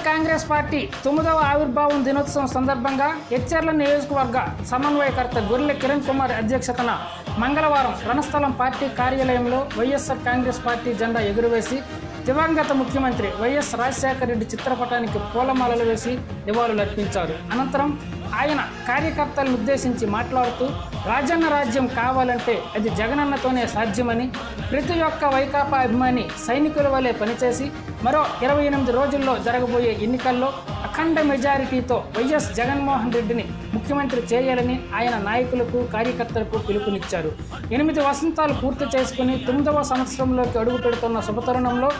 YSR Congress party తొమ్మిదవ ఆవిర్భావం దినోత్సవం సందర్భంగా హెచ్ఆర్ల నియోజకవర్గ సమన్వయకర్త గొర్రెల కిరణ్ కుమార్ అధ్యక్షతన మంగళవారం రణస్థలం పార్టీ కార్యాలయంలో వైఎస్ఆర్ కాంగ్రెస్ పార్టీ జెండా ఎగురవేసి దివంగత ముఖ్యమంత్రి వైఎస్ రాజశేఖర రెడ్డి చిత్రపటానికి పూలమాలలు వేసి నివాళులర్పించారు. అనంతరం ఆయన కార్యకర్తలను ఉద్దేశించి మాట్లాడుతూ రాజన్న రాజ్యం కావాలంటే అది జగనన్నతోనే సాధ్యమని ప్రతి ఒక్క వైకాపా అభిమాని సైనికుల వలె పనిచేసి మరో ఇరవై ఎనిమిది రోజుల్లో జరగబోయే ఎన్నికల్లో అఖండ మెజారిటీతో వైఎస్ జగన్మోహన్ రెడ్డిని ముఖ్యమంత్రి చేయాలని ఆయన నాయకులకు కార్యకర్తలకు పిలుపునిచ్చారు. ఎనిమిది వసంతాలు పూర్తి చేసుకుని తొమ్మిదవ సంవత్సరంలోకి అడుగు పెడుతున్న శుభతరుణంలో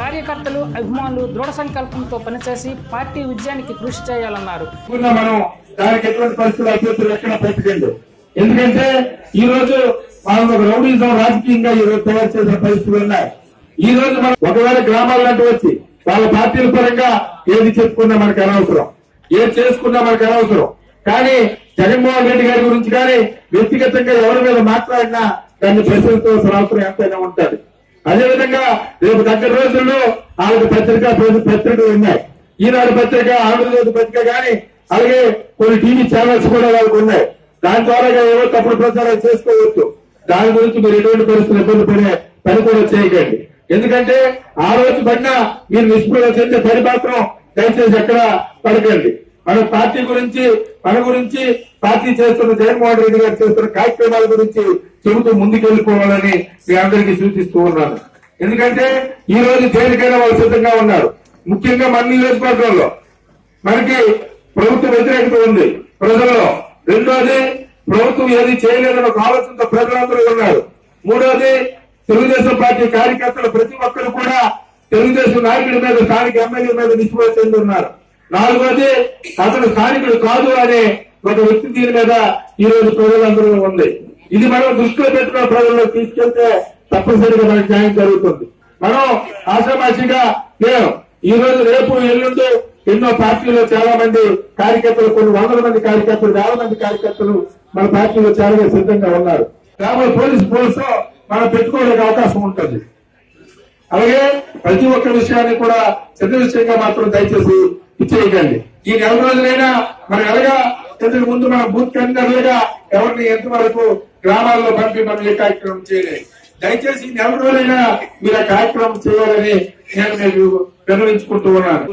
కార్యకర్తలు అభిమానులు దృఢ సంకల్పంతో పనిచేసి పార్టీ విజయానికి కృషి చేయాలన్నారు. మనం దానికి ఎటువంటి పరిస్థితులు అభ్యర్థులు ఎక్కడ పెట్టకండి ఎందుకంటే ఈ రోజు మనం ఒక రౌడీజం రాజకీయంగా ఈ రోజు తయారు చేసిన పరిస్థితులు ఉన్నాయి. ఈ రోజు మనం ఒకవేళ గ్రామాలంటూ వచ్చి వాళ్ళ పార్టీల పరంగా ఏది చెప్పుకున్నా మనకు అనవసరం. ఏది చేసుకున్నా మనకు అనవసరం. కానీ జగన్మోహన్ రెడ్డి గారి గురించి కానీ వ్యక్తిగతంగా ఎవరి మీద మాట్లాడినా దాన్ని ప్రశ్నించవలసిన అవసరం ఎంతైనా ఉంటుంది. అదేవిధంగా రేపు దగ్గర రోజుల్లో ఆవిడ పత్రిక పత్రికలు ఉన్నాయి. ఈనాడు పత్రిక ఆంధ్రజ్యోతి పత్రిక కానీ అలాగే కొన్ని టీవీ ఛానల్స్ కూడా వాళ్ళకు ఉన్నాయి. దాని ద్వారా ఏవో తప్పుడు ప్రచారం చేసుకోవచ్చు దాని గురించి మీరు ఎటువంటి పరిస్థితులు ఇబ్బంది పడే పని కూడా చేయకండి. ఎందుకంటే ఆ రోజు పడినా మీరు నిష్పృహ చెందే పని మాత్రం దయచేసి ఎక్కడ పడకండి. మన పార్టీ గురించి మన గురించి పార్టీ చేస్తున్న జగన్మోహన్ రెడ్డి గారు చేస్తున్న కార్యక్రమాల గురించి చెబుతూ ముందుకెళ్ళిపోవాలని మీ అందరికీ సూచిస్తూ ఉన్నాను. ఎందుకంటే ఈ రోజు దేనికైనా వాళ్ళు సిద్ధంగా ఉన్నారు. ముఖ్యంగా మన నియోజకవర్గంలో మనకి ప్రభుత్వ వ్యతిరేకత ఉంది. ప్రజల్లో రెండోది ప్రభుత్వం ఏది చేయలేదన్న ఒక ఆలోచనతో ప్రజలందరూ ఉన్నారు. మూడోది తెలుగుదేశం పార్టీ కార్యకర్తలు ప్రతి ఒక్కరు కూడా తెలుగుదేశం నాయకుడి మీద స్థానిక ఎమ్మెల్యే మీద నిష్పత్తి చెందుతున్నారు ఉన్నారు నాలుగోది అతను స్థానికుడు కాదు అనే ఒక వ్యక్తి దీని మీద ఈ రోజు ప్రజలందరూ ఉంది. ఇది మనం దృష్టిలో పెట్టుకున్న ప్రజల్లో తీసుకెళ్తే తప్పనిసరిగా మనకి న్యాయం జరుగుతుంది. మనం ఆశామాషిగా మేము ఈ రోజు రేపు ఎల్లుండి ఎన్నో పార్టీలో చాలా మంది కార్యకర్తలు కొన్ని వందల మంది కార్యకర్తలు వేల మంది కార్యకర్తలు మన పార్టీలో చాలా సిద్ధంగా ఉన్నారు. కాబట్టి పోలీస్ ఫోర్స్ మనం పెట్టుకోవడానికి అవకాశం ఉంటుంది. అలాగే ప్రతి ఒక్క విషయాన్ని కూడా చిన్న విషయంగా మాత్రం దయచేసి ఇచ్చేయకండి ఈ నెల రోజులైనా మనం ఎలాగా ఇంతకు ముందు మన బూత్ కన్వీనర్లుగా ఎవరిని ఎంతవరకు గ్రామాల్లో పంపి మనం ఏ కార్యక్రమం చేయలేదు. దయచేసి ఈ నెల రోజులైనా మీరు ఆ కార్యక్రమం చేయాలని నేను మీకు విన్నవించుకుంటూ ఉన్నాను.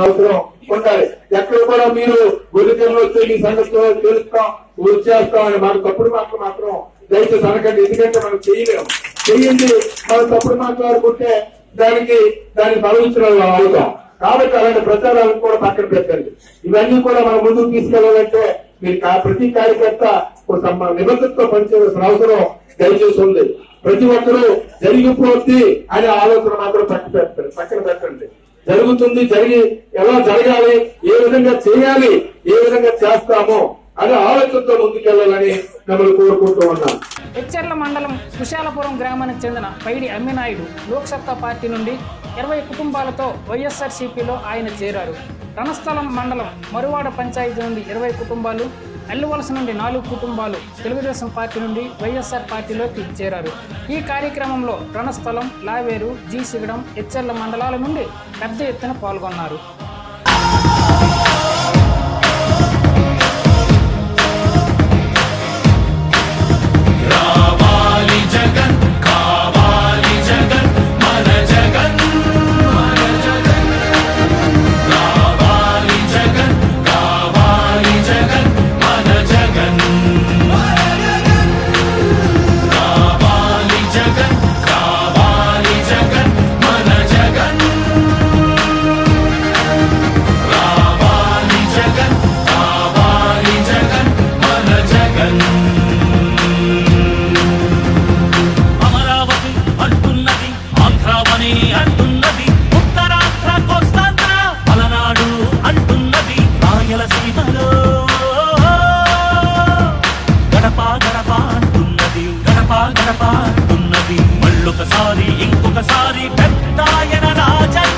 అవసరం ఉండాలి. ఎక్కడ కూడా మీరు గురికల్లో వస్తే మీ సంగతిలో తెలుస్తాం ఊరు చేస్తాం అని మనకు తప్పుడు మాటలు మాత్రం దయచేసి అనకండి. ఎందుకంటే మనం చేయలేము. చెయ్యండి. మనం తప్పుడు మాట్లాడుకుంటే దానికి దాన్ని బలవించడం అవుతాం కాబట్టి అలాంటి ప్రచారాలను కూడా పక్కన పెట్టండి. ఇవన్నీ కూడా మనం ముందుకు తీసుకెళ్ళాలంటే మీరు ప్రతి కార్యకర్త ఒక నిబద్ధతతో పనిచేయాల్సిన అవసరం దయచేసి ఉంది. ప్రతి ఒక్కరూ జరిగిపోద్ది అనే ఆలోచన మాత్రం పక్కన పెట్టండి. పక్కన పెట్టండి. జరుగుతుంది జరిగి ఎలా జరగాలి ఏ విధంగా చేయాలి ఏ విధంగా చేస్తామో అనే ఆలోచనతో ముందుకెళ్ళాలని మిమ్మల్ని కోరుకుంటూ ఉన్నాను హెచ్చెర్ల మండలం కుశాలపురం గ్రామానికి చెందిన పైడి అమ్మినాయుడు లోక్సత్తా పార్టీ నుండి ఇరవై కుటుంబాలతో వైఎస్ఆర్సీపీలో ఆయన చేరారు. రణస్థలం మండలం మరువాడ పంచాయతీ నుండి ఇరవై కుటుంబాలు అల్లువలస నుండి నాలుగు కుటుంబాలు తెలుగుదేశం పార్టీ నుండి వైఎస్ఆర్ పార్టీలోకి చేరారు. ఈ కార్యక్రమంలో రణస్థలం లావేరు జీ సిగడం హెచ్చెర్ల మండలాల నుండి పెద్ద ఎత్తున పాల్గొన్నారు. గడపాడుతున్నది అంటున్నది గడప గడప మళ్ళొకసారి ఇంకొకసారి పెద్దాయన రాజన్న